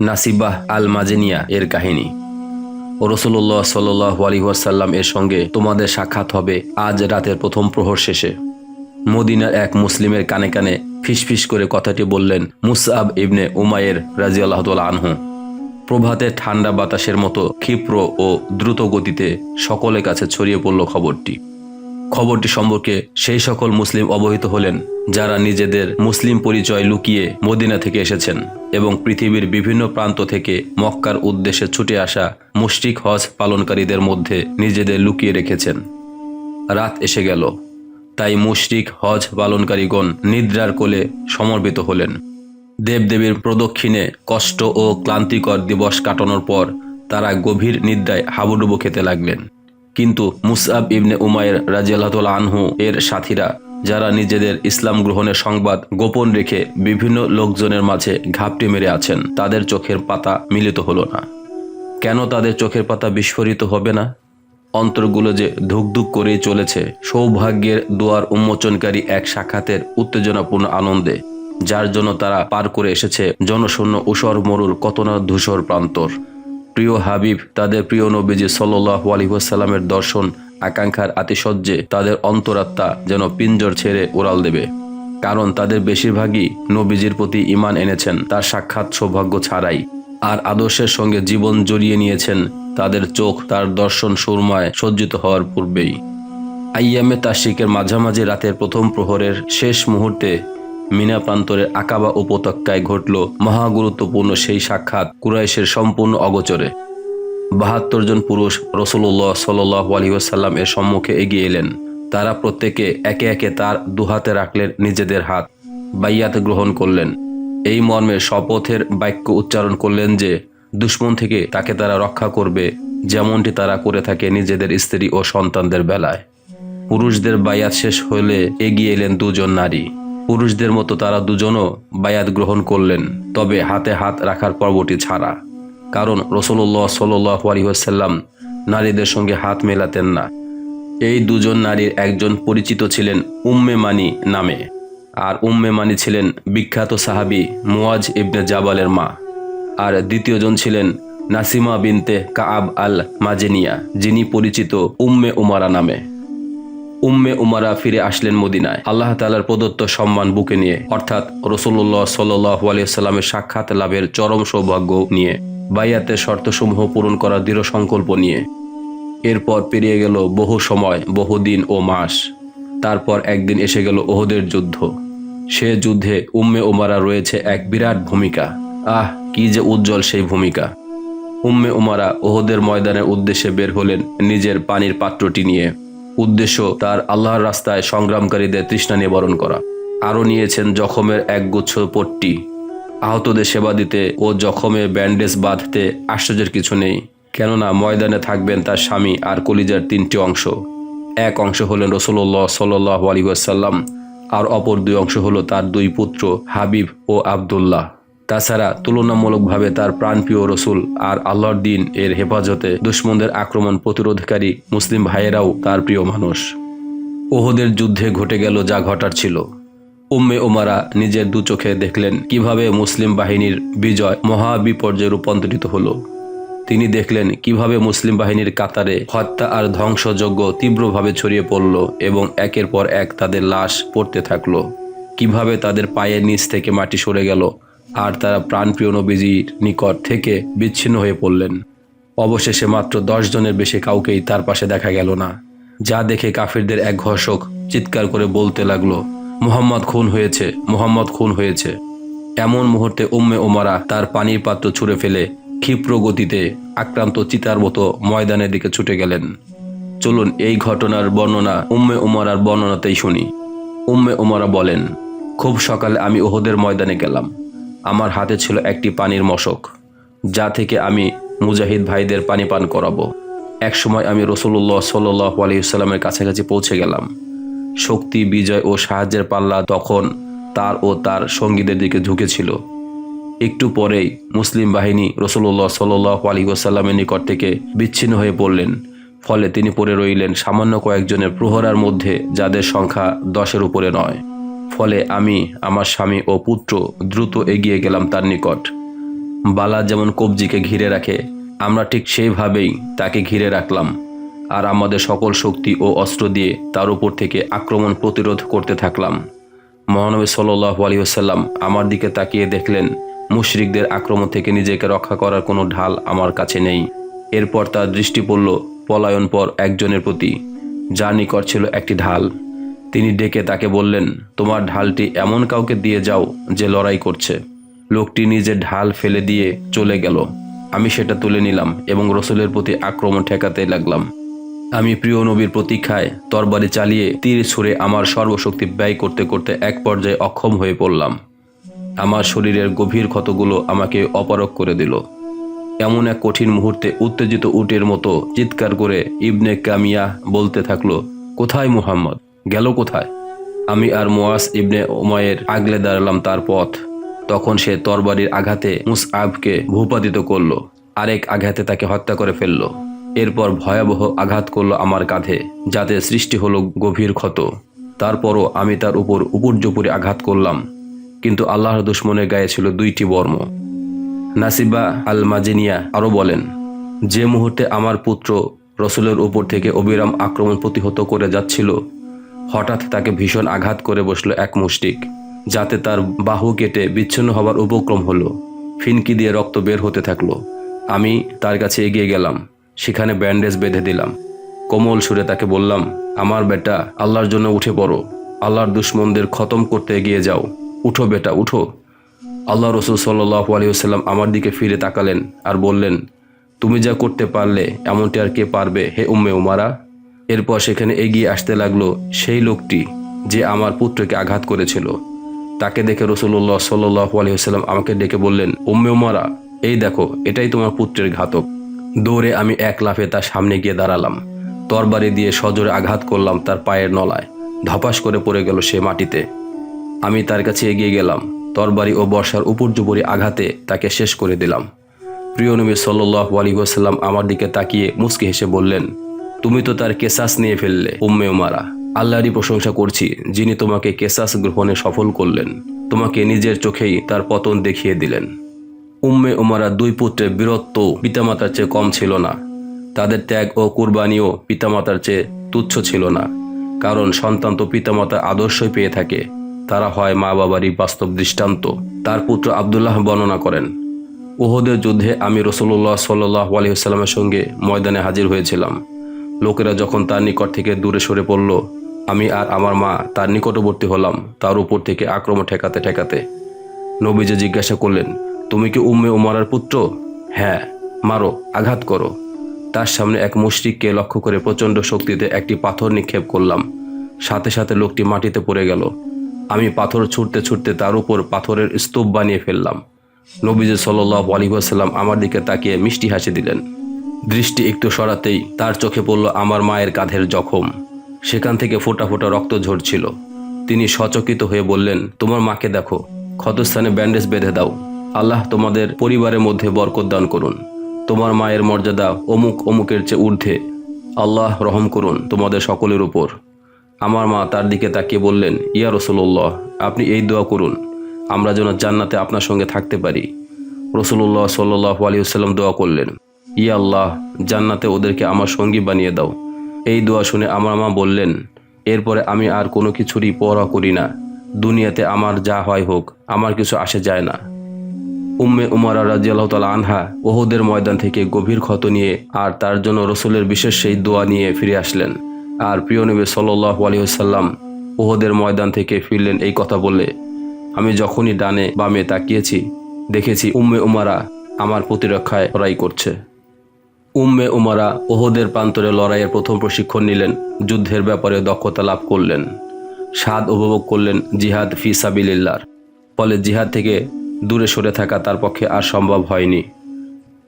নাসিবাহ আল মাজেনিয়া এর কাহিনী। রসুল্লাহ সাল্লাহ আলহিহাসাল্লাম এর সঙ্গে তোমাদের সাক্ষাৎ হবে আজ রাতের প্রথম প্রহর শেষে। মদিনার এক মুসলিমের কানে কানে ফিসফিস করে কথাটি বললেন মুসআব ইবনে উমায়ের রাজি আল্লাহ আনহু। প্রভাতে ঠান্ডা বাতাসের মতো ক্ষিপ্র ও দ্রুত গতিতে সকলের কাছে ছড়িয়ে পড়ল খবরটি। খবরটি সম্পর্কে সেই সকল মুসলিম অবহিত হলেন, যারা নিজেদের মুসলিম পরিচয় লুকিয়ে মদিনা থেকে এসেছেন এবং পৃথিবীর বিভিন্ন প্রান্ত থেকে মক্কার উদ্দেশ্যে ছুটে আসা মুশরিক হজ পালনকারীদের মধ্যে নিজেদের লুকিয়ে রেখেছেন। রাত এসে গেল। তাই মুশরিক হজ পালনকারীগণ নিদ্রার কোলে সমর্পিত হলেন। দেবদেবীর প্রদক্ষিণে কষ্ট ও ক্লান্তিকর দিবস কাটানোর পর তারা গভীর নিদ্রায় হাবুডুবু খেতে লাগলেন। কিন্তু মুসআব ইবনে উমায়ের রাজিয়াল্লাহ আনহু এর সাথীরা, যারা নিজেদের ইসলাম গ্রহণের সংবাদ গোপন রেখে বিভিন্ন লোকজনের মাঝে ঘাপটি মেরে আছেন, তাদের চোখের পাতা মিলিত হলো না। কেন তাদের চোখের পাতা বিস্ফোরিত হবে না? অন্তরগুলো যে ধুকধুক করেই চলেছে, সৌভাগ্যের দুয়ার উন্মোচনকারী এক সাক্ষাতের উত্তেজনাপূর্ণ আনন্দে, যার জন্য তারা পার করে এসেছে জনশূন্য উষর মরুর কত না ধূসর প্রান্তর। প্রিয় হাবিব, তাদের প্রিয় নবীজি সাল্লাহ আলহিহাসাল্লামের দর্শন, আকাঙ্ক্ষার আতিশয্যে তাদের অন্তরাত্মা যেন পিঞ্জর ছেড়ে উড়াল দেবে। কারণ তাদের বেশিরভাগই নবীজির প্রতি ইমান এনেছেন, তার সাক্ষাৎ সৌভাগ্য ছাড়াই। আর আদর্শের সঙ্গে জীবন জড়িয়ে নিয়েছেন, তাদের চোখ, তার দর্শন সুরমায় সজ্জিত হওয়ার পূর্বেই। আইয়ামে তাশিকের মাঝামাঝি রাতের প্রথম প্রহরের শেষ মুহূর্তে মিনা প্রান্তরের আকাবা উপত্যকায় ঘটল মহাগুরুত্বপূর্ণ সেই সাক্ষাৎ কুরাইশের সম্পূর্ণ অগোচরে। বাহাত্তর জন পুরুষ রসুল্লাহ সাল্লাহ আলহিহাসাল্লাম এর সম্মুখে এগিয়ে এলেন। তারা প্রত্যেকে একে একে তার দুহাতে রাখলেন নিজেদের হাত, বাইয়াত গ্রহণ করলেন। এই মর্মে শপথের বাক্য উচ্চারণ করলেন যে, দুশ্মন থেকে তাকে তারা রক্ষা করবে, যেমনটি তারা করে থাকে নিজেদের স্ত্রী ও সন্তানদের বেলায়। পুরুষদের বায়াত শেষ হলে এগিয়ে এলেন দুজন নারী। পুরুষদের মতো তারা দুজনও বায়াত গ্রহণ করলেন, তবে হাতে হাত রাখার পর্বটি ছাড়া। কারণ রসুল্লাহ সাল্লাহ নারীদের সঙ্গে হাত মেলাতেন না। এই দুজন নারীর একজন পরিচিত ছিলেন উম্মে মানি নামে, আর উম্মে মানি ছিলেন বিখ্যাত সাহাবি মুয়াজ ইবনে জাবালের মা। আর দ্বিতীয়জন ছিলেন নাসিমা বিনতে কাআব আল মাজেনিয়া যিনি পরিচিত উম্মে উমারা নামে। উম্মে উমারা ফিরে আসলেন মদিনায়। আল্লাহ তালার প্রদত্ত সম্মান বুকে নিয়ে, অর্থাৎ রসুল্লাহ সাল্লাহ সাক্ষাৎ লাভের চরম সৌভাগ্য নিয়ে, বাইয়াতের শর্তসমূহ পূরণ করার দৃঢ় সংকল্প নিয়ে। এরপর পেরিয়ে গেল বহু সময়, বহু দিন ও মাস। তারপর একদিন এসে গেল ওহদের যুদ্ধ। সে যুদ্ধে উম্মে উমারা রয়েছে এক বিরাট ভূমিকা। আহ, কি যে উজ্জ্বল সেই ভূমিকা। উম্মে উমারা ওহদের ময়দানের উদ্দেশ্যে বের হলেন নিজের পানির পাত্রটি নিয়ে। উদ্দেশ্য তার আল্লাহর রাস্তায় সংগ্রামকারীদের তৃষ্ণা নিবারণ করা। আরও নিয়েছেন জখমের এক গুচ্ছ পট্টি। আহতদের সেবা দিতে ও জখমে ব্যান্ডেজ বাঁধতে আশ্চর্যের কিছু নেই। কেননা ময়দানে থাকবেন তার স্বামী আর কলিজার তিনটি অংশ। এক অংশ হলেন রসুল্লাহ সাল্লাহ আলিহাসাল্লাম আর অপর দুই অংশ হলো তার দুই পুত্র হাবিব ও আবদুল্লাহ। তাছাড়া তুলনামূলকভাবে তার প্রাণপ্রিয় রসুল আর আল্লাহর দিন এর হেফাজতে দুশ্মনদের আক্রমণ প্রতিরোধকারী মুসলিম ভাইয়েরাও তার প্রিয় মানুষ। ওহদের যুদ্ধে ঘটে গেল যা ঘটার ছিল। উম্মে ওমারা নিজের দু চোখে দেখলেন কীভাবে মুসলিম বাহিনীর বিজয় মহাবিপর্যয়ে রূপান্তরিত হলো। তিনি দেখলেন কীভাবে মুসলিম বাহিনীর কাতারে হত্যা আর ধ্বংসযজ্ঞ তীব্রভাবে ছড়িয়ে পড়ল এবং একের পর এক তাদের লাশ পড়তে থাকল। কীভাবে তাদের পায়ের নিচ থেকে মাটি সরে গেল আর তারা প্রাণপ্রিয় নবীজির নিকট থেকে বিচ্ছিন্ন হয়ে পড়লেন। অবশেষে মাত্র দশ জনের বেশি কাউকেই তার পাশে দেখা গেল না। যা দেখে কাফিরদের এক ঘর্ষক চিৎকার করে বলতে লাগল, মুহাম্মদ খুন হয়েছে, মুহাম্মদ খুন হয়েছে। এমন মুহূর্তে উম্মে ওমারা তার পানির পাত্র ছুঁড়ে ফেলে ক্ষিপ্র গতিতে আক্রান্ত চিতার মতো ময়দানের দিকে ছুটে গেলেন। চলুন এই ঘটনার বর্ণনা উম্মে উমারার বর্ণনাতেই শুনি। উম্মে উমারা বলেন, খুব সকালে আমি ওহদের ময়দানে গেলাম। আমার হাতে ছিল একটি পানির মশক, যা থেকে আমি মুজাহিদ ভাইদের পানি পান করাবো। একসময় আমি রসুল্লাহ সাল্লাহ আলহিসাল্লামের কাছাকাছি পৌঁছে গেলাম। শক্তি, বিজয় ও সাহায্যের পাল্লা তখন তার ও তার সঙ্গীদের দিকে ঝুঁকেছিল। একটু পরেই মুসলিম বাহিনী রসুল্লাহ সাল্লাহ আলী ওসাল্লামের নিকট থেকে বিচ্ছিন্ন হয়ে পড়লেন। ফলে তিনি পড়ে রইলেন সামান্য কয়েকজনের প্রহরার মধ্যে, যাদের সংখ্যা দশের উপরে নয়। ফলে আমি, আমার স্বামী ও পুত্র দ্রুত এগিয়ে গেলাম তার নিকট। বালা যেমন কবজিকে ঘিরে রাখে, আমরা ঠিক সেইভাবেই তাকে ঘিরে রাখলাম। আর আমাদের সকল শক্তি ও অস্ত্র দিয়ে তার উপর থেকে আক্রমণ প্রতিরোধ করতে থাকলাম। মহানবী সাল্লাহ আলহিহাল্লাম আমার দিকে তাকিয়ে দেখলেন, মুশরিকদের আক্রমণ থেকে নিজেকে রক্ষা করার কোনো ঢাল আমার কাছে নেই। এরপর তার দৃষ্টি পড়ল পলায়ন পর একজনের প্রতি, যার নিকট ছিল একটি ঢাল। তিনি ডেকে তাকে বললেন, তোমার ঢালটি এমন কাউকে দিয়ে যাও যে লড়াই করছে। লোকটি নিজের ঢাল ফেলে দিয়ে চলে গেল। আমি সেটা তুলে নিলাম এবং রসুলের প্রতি আক্রমণ ঠেকাতে লাগলাম। আমি প্রিয় নবীর প্রতীক্ষায় তরবারি চালিয়ে তীর ছুঁড়ে আমার সর্বশক্তি ব্যয় করতে করতে এক পর্যায়ে অক্ষম হয়ে পড়লাম। আমার শরীরের গভীর ক্ষতগুলো আমাকে অপারক করে দিল। এমন এক কঠিন মুহূর্তে উত্তেজিত উটের মতো চিৎকার করে ইবনে কামিয়া বলতে থাকল, কোথায় মুহাম্মদ? গেল কোথায়? আমি আর মোয়াস ইবনে ওমায়ের আগলে দাঁড়ালাম তার পথ। তখন সে তরবারির আঘাতে মুসআবকে ভূপাতিত করল, আরেক আঘাতে তাকে হত্যা করে ফেলল। এরপর ভয়াবহ আঘাত করল আমার কাঁধে, যাতে সৃষ্টি হলো গভীর ক্ষত। তারপরও আমি তার উপর উপর্যুপুরি আঘাত করলাম, কিন্তু আল্লাহর দুশ্মনের গায়ে ছিল দুইটি বর্ম। নাসিবা আল মাজিনিয়া আরও বলেন, যে মুহূর্তে আমার পুত্র রসুলের উপর থেকে অবিরাম আক্রমণ প্রতিহত করে যাচ্ছিল হঠাৎ তাকে ভীষণ আঘাত করে বসল এক মুষ্টিক, যাতে তার বাহু কেটে বিচ্ছিন্ন হবার উপক্রম হলো। ফিনকি দিয়ে রক্ত বের হতে থাকল। আমি তার কাছে এগিয়ে গেলাম, সেখানে ব্যান্ডেজ বেঁধে দিলাম। কোমল সুরে তাকে বললাম, আমার বেটা, আল্লাহর জন্য উঠে পড়ো। আল্লাহর দুশ্মনদের খতম করতে এগিয়ে যাও। উঠো বেটা, উঠো। আল্লাহ রসুল সাল্লাহ আলিয়াল্লাম আমার দিকে ফিরে তাকালেন আর বললেন, তুমি যা করতে পারলে, এমনটি আর কে পারবে হে উম্মে উমারা? এরপর সেখানে এগিয়ে আসতে লাগল সেই লোকটি যে আমার পুত্রকে আঘাত করেছিল। তাকে দেখে রসুল্লাহ সাল্লাহ আলিয়াল্লাম আমাকে ডেকে বললেন, উম্মে উমারা, এই দেখো, এটাই তোমার পুত্রের ঘাতক। দৌড়ে আমি এক লাফে তার সামনে গিয়ে দাঁড়ালাম। তরবারি দিয়ে সজোরে আঘাত করলাম তার পায়ের নলায়। ধপাস করে পড়ে গেল সে মাটিতে। আমি তার কাছে এগিয়ে গেলাম। তরবারি ও বর্ষার উপর্যুপরি আঘাতে তাকে শেষ করে দিলাম। প্রিয় নবী সাল্লাহ আলিহাসাল্লাম আমার দিকে তাকিয়ে মুসকে হেসে বললেন তুমি তো তার কেসাস নিয়ে ফেললে, উম্মে উমারা। আল্লাহরই প্রশংসা করছি, যিনি তোমাকে কেসাস গ্রহণে সফল করলেন। তোমাকে নিজের চোখেই তার পতন দেখিয়ে দিলেন। উম্মে উমারা দুই পুত্রের বীরত্ব পিতামাতার চেয়ে কম ছিল না। তাদের ত্যাগ ও কুরবানিও পিতামাতার চেয়ে তুচ্ছ ছিল না। কারণ সন্তান তো পিতামাতার আদর্শই পেয়ে থাকে। তারা হয় মা বাবারই বাস্তব দৃষ্টান্ত। তার পুত্র আবদুল্লাহ বর্ণনা করেন ওহদের যুদ্ধে আমি রসুল্লাহ সাল্লাহ আলহিহাস্লামের সঙ্গে ময়দানে হাজির হয়েছিলাম। লোকেরা যখন তার নিকট থেকে দূরে সরে পড়ল, আমি আর আমার মা তার নিকটবর্তী হলাম, তার উপর থেকে আক্রমণ ঠেকাতে ঠেকাতে। নবীজি জিজ্ঞাসা করলেন, তুমি কি উম্মে উমারার পুত্র? হ্যাঁ মারো, আঘাত করো। তার সামনে এক মুশরিককে লক্ষ্য করে প্রচণ্ড শক্তিতে একটি পাথর নিক্ষেপ করলাম। সাথে সাথে লোকটি মাটিতে পড়ে গেল। আমি পাথর ছুটতে ছুটতে তার উপর পাথরের স্তূপ বানিয়ে ফেললাম। নবীজি সাল্লাহ আলিহাসাল্লাম আমার দিকে তাকিয়ে মিষ্টি হাসি দিলেন। দৃষ্টি একটু সরাতেই তার চোখে পড়ল আমার মায়ের কাঁধের জখম। সেখান থেকে ফোটা ফোটা রক্ত ঝরছিল। তিনি সচকিত হয়ে বললেন, তোমার মাকে দেখো। ক্ষতস্থানে ব্যান্ডেজ বেঁধে দাও। আল্লাহ তোমাদের পরিবারের মধ্যে বরকত দান করুন। তোমার মায়ের মর্যাদা অমুক অমুকের চেয়ে ঊর্ধ্বে। আল্লাহ রহম করুন তোমাদের সকলের উপর। আমার মা তার দিকে তাকিয়ে বললেন, ইয়া রসুল্লাহ আপনি এই দোয়া করুন। আমরা যেন জান্নাতে আপনার সঙ্গে থাকতে পারি। রসুল্লাহ সাল্লাহ আলিউসাল্লাম দোয়া করলেন। ইয়া আল্লাহ, জান্নাতে ওদেরকে আমার সঙ্গী বানিয়ে দাও। এই দোয়া শুনে আমার মা বললেন, এরপরে আমি আর কোনো কিছুরই পরোয়া করি না। দুনিয়াতে আমার যা হয় হোক, আমার কিছু আসে যায় না। উম্মে উমারা রাজিয়াল্লাহ তালা আনহা ওহুদের ময়দান থেকে গভীর ক্ষত নিয়ে আর তার জন্য রসুলের বিশেষ সেই দোয়া নিয়ে ফিরে আসলেন। আর প্রিয় নবী সাল্লাহ আলহিহাল্লাম ওহদের ময়দান থেকে ফিরলেন এই কথা বললে আমি যখনই ডানে বামে তাকিয়েছি, দেখেছি উম্মে উমারা আমার প্রতিরক্ষায় লড়াই করছে। উম্মে উমারা ওহদের প্রান্তরে লড়াইয়ের প্রথম প্রশিক্ষণ নিলেন, যুদ্ধের ব্যাপারে দক্ষতা লাভ করলেন, স্বাদ উপভোগ করলেন জিহাদ ফি সাবিলিল্লার ফলে জিহাদ থেকে দূরে সরে থাকা তার পক্ষে আর সম্ভব হয়নি।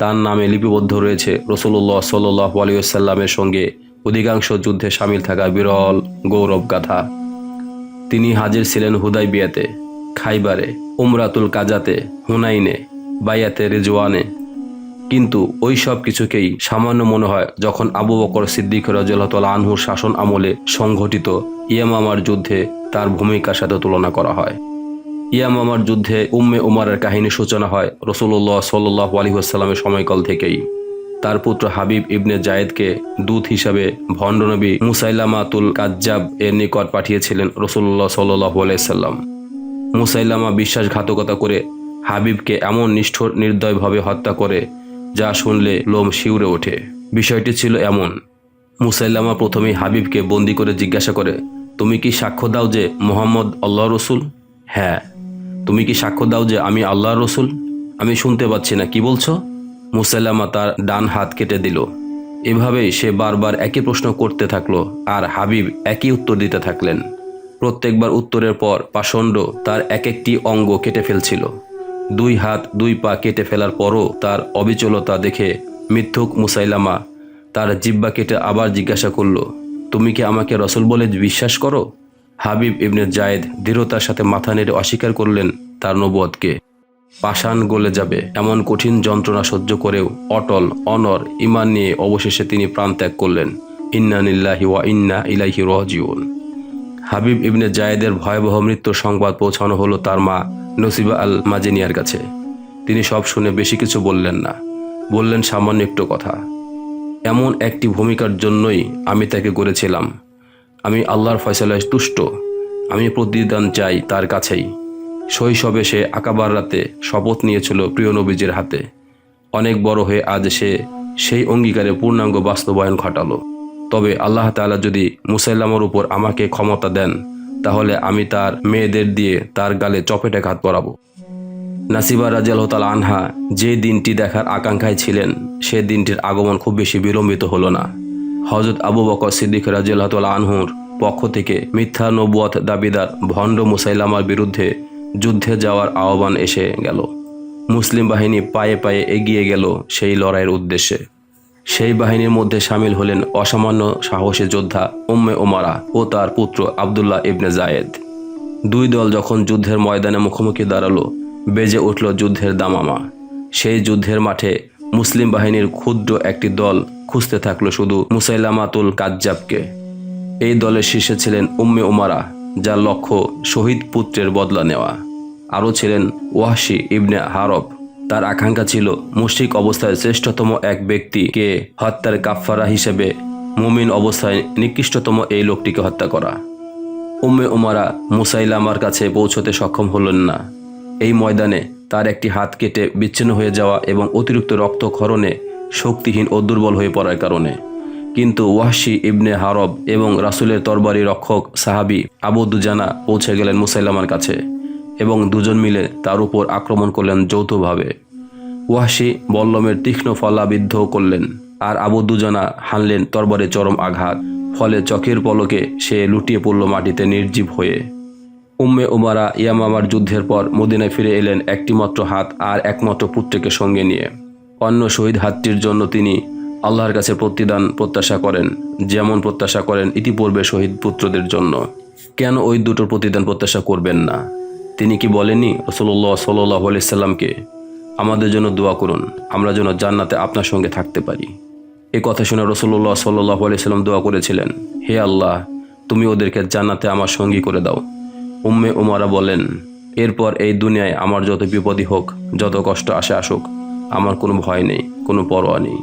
তার নামে লিপিবদ্ধ রয়েছে রসুল্লাহ সাল্লাহ সঙ্গে অধিকাংশ যুদ্ধে সামিল থাকা বিরল গৌরব গাথা তিনি হাজির ছিলেন হুদাই বিয়াতে খাইবারে, উমরাতুল কাজাতে, হুনাইনে, বাইয়াতে, রেজওয়ানে। কিন্তু ওই সব কিছুকেই সামান্য মনে হয় যখন আবু বকর সিদ্দিক রাজুল্লাহ আনহুর শাসন আমলে সংঘটিত ইয়ামামার যুদ্ধে তার ভূমিকার সাথে তুলনা করা হয়। ইয়ামামার যুদ্ধে উম্মে উমারের কাহিনী সূচনা হয় রসুল্লাহ সাল্লাহ আলহিহাস্লামের সময়কাল থেকেই। তার পুত্র হাবিব ইবনে জায়েদকে দূত হিসাবে ভণ্ডনবী মুসাইলামাতুল কাজ্জাব এর নিকট পাঠিয়েছিলেন রসুল্লাহ সাল্লাহ আলাইসাল্লাম মুসাইলামা বিশ্বাসঘাতকতা করে হাবিবকে এমন নিষ্ঠুর, নির্দয়ভাবে হত্যা করে যা শুনলে লোম শিউরে ওঠে। বিষয়টি ছিল এমন। মুসাইলামা প্রথমেই হাবিবকে বন্দি করে জিজ্ঞাসা করে, তুমি কি সাক্ষ্য দাও যে মোহাম্মদ আল্লাহ রসুল? হ্যাঁ। তুমি কি সাক্ষ্য দাও যে আমি আল্লাহ রসুল? আমি শুনতে পাচ্ছি না, কি বলছো? মুসাইলামা তার ডান হাত কেটে দিল। এভাবেই সে বারবার একই প্রশ্ন করতে থাকল আর হাবিব একই উত্তর দিতে থাকলেন। প্রত্যেকবার উত্তরের পর পাষণ্ড তার এক একটি অঙ্গ কেটে ফেলছিল। দুই হাত দুই পা কেটে ফেলার পরও তার অবিচলতা দেখে মিথ্যুক মুসাইলামা তার জিব্বা কেটে আবার জিজ্ঞাসা করল, তুমি কি আমাকে রসুল বলে বিশ্বাস করো? হাবিব ইবনে জায়েদ দৃঢ়তার সাথে মাথা নেড়ে অস্বীকার করলেন তার নবদকে পাষাণ গলে যাবে এমন কঠিন যন্ত্রণা সহ্য করেও অটল, অনর ইমান নিয়ে অবশেষে তিনি প্রাণত্যাগ করলেন। ইন্না নিল্লাহি ওয়া ইন্না ইলাইহি রাজিউন। হাবিব ইবনে জায়েদের ভয়াবহ মৃত্যুর সংবাদ পৌঁছানো হলো তার মা নসিবা আল মাজেনিয়ার কাছে। তিনি সব শুনে বেশি কিছু বললেন না। বললেন সামান্য একটু কথা। এমন একটি ভূমিকার জন্যই আমি তাকে গড়েছিলাম আমি আল্লাহর ফয়সালায় তুষ্ট। আমি প্রতিদান চাই তার কাছেই। শৈশবে সে আকাবার রাতে শপথ নিয়েছিল প্রিয় নবীজের হাতে। অনেক বড় হয়ে আজ সে সেই অঙ্গীকারে পূর্ণাঙ্গ বাস্তবায়ন ঘটালো। তবে আল্লাহ তাআলা যদি মুসাইলামার উপর আমাকে ক্ষমতা দেন তাহলে আমি তার মেয়েদের দিয়ে তার গালে চপেটে ঘাত পরাবো। নাসিবা রাজিয়াল তাল আনহা যে দিনটি দেখার আকাঙ্ক্ষায় ছিলেন, সে দিনটির আগমন খুব বেশি বিলম্বিত হলো না। হজরত আবু বকর সিদ্দিক রাজিয়াল তাল আনহুর পক্ষ থেকে মিথ্যা নবুয়ত দাবিদার ভণ্ড মুসাইলামার বিরুদ্ধে যুদ্ধে যাওয়ার আহ্বান এসে গেল। মুসলিম বাহিনী পায়ে পায়ে এগিয়ে গেল সেই লড়াইয়ের উদ্দেশ্যে। সেই বাহিনীর মধ্যে সামিল হলেন অসামান্য সাহসী যোদ্ধা উম্মে ওমারা ও তার পুত্র আবদুল্লাহ ইবনে জায়েদ। দুই দল যখন যুদ্ধের ময়দানে মুখোমুখি দাঁড়াল, বেজে উঠল যুদ্ধের দামামা। সেই যুদ্ধের মাঠে মুসলিম বাহিনীর ক্ষুদ্র একটি দল খুঁজতে থাকল শুধু মুসাইলামাতুল কাজ্জাবকে। এই দলের শীর্ষে ছিলেন উম্মে উমারা, যার লক্ষ্য শহীদ পুত্রের বদলা নেওয়া। আরও ছিলেন ওয়াহশি ইবনে হারব। তার আকাঙ্ক্ষা ছিল মুশরিক অবস্থায় শ্রেষ্ঠতম এক ব্যক্তিকে হত্যার কাফফারা হিসেবে মুমিন অবস্থায় নিকৃষ্টতম এই লোকটিকে হত্যা করা। উম্মে উমারা মুসাইলামার কাছে পৌঁছতে সক্ষম হলেন না। এই ময়দানে তার একটি হাত কেটে বিচ্ছিন্ন হয়ে যাওয়া এবং অতিরিক্ত রক্তক্ষরণে শক্তিহীন ও দুর্বল হয়ে পড়ার কারণে। কিন্তু ওয়াহশি ইবনে হারব এবং রাসুলের তরবারি রক্ষক সাহাবি আবু দুজানা পৌঁছে গেলেন মুসাইলামার কাছে। এবং দুজন মিলে তার উপর আক্রমণ করলেন যৌথভাবে। ওয়াহশি বল্লমের তীক্ষ্ণ ফলাবিদ্ধ করলেন আর আবু দুজানা হানলেন তরবারে চরম আঘাত, ফলে চোখের পলকে সে লুটিয়ে পড়ল মাটিতে নির্জীব হয়ে। উম্মে উমারা ইয়ামামার যুদ্ধের পর মদিনায় ফিরে এলেন একটিমাত্র হাত আর একমাত্র পুত্রকে সঙ্গে নিয়ে। অন্য শহীদ হাতটির জন্য তিনি আল্লাহর কাছে প্রতিদান প্রত্যাশা করেন, যেমন প্রত্যাশা করেন ইতিপূর্বে শহীদ পুত্রদের জন্য। কেন ওই দুটোর প্রতিদান প্রত্যাশা করবেন না? তিনি কি বলেননি রসল্লাহ সাল্লাহ সাল্লামকে? আমাদের জন্য দোয়া করুন, আমরা যেন জান্নাতে আপনার সঙ্গে থাকতে পারি। এ কথা শুনে রসল্লাহ সাল্লাহ সাল্লাম দোয়া করেছিলেন, হে আল্লাহ, তুমি ওদেরকে জান্নাতে আমার সঙ্গী করে দাও। উম্মে উমারা বলেন, এরপর এই দুনিয়ায় আমার যত বিপদই হোক, যত কষ্ট আসে আসুক, আমার কোনো ভয় নেই, কোনো পরোয়া নেই।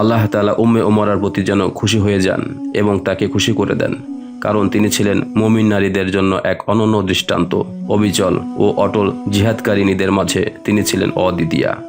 আল্লাহ তালা উম্মে উমরার প্রতি যেন খুশি হয়ে যান এবং তাকে খুশি করে দেন। কারণ তিনি ছিলেন মমিন নারীদের জন্য এক অনন্য দৃষ্টান্ত, অবিচল ও অটল জিহাদকারিনীদের মাঝে তিনি ছিলেন অদ্বিতীয়া।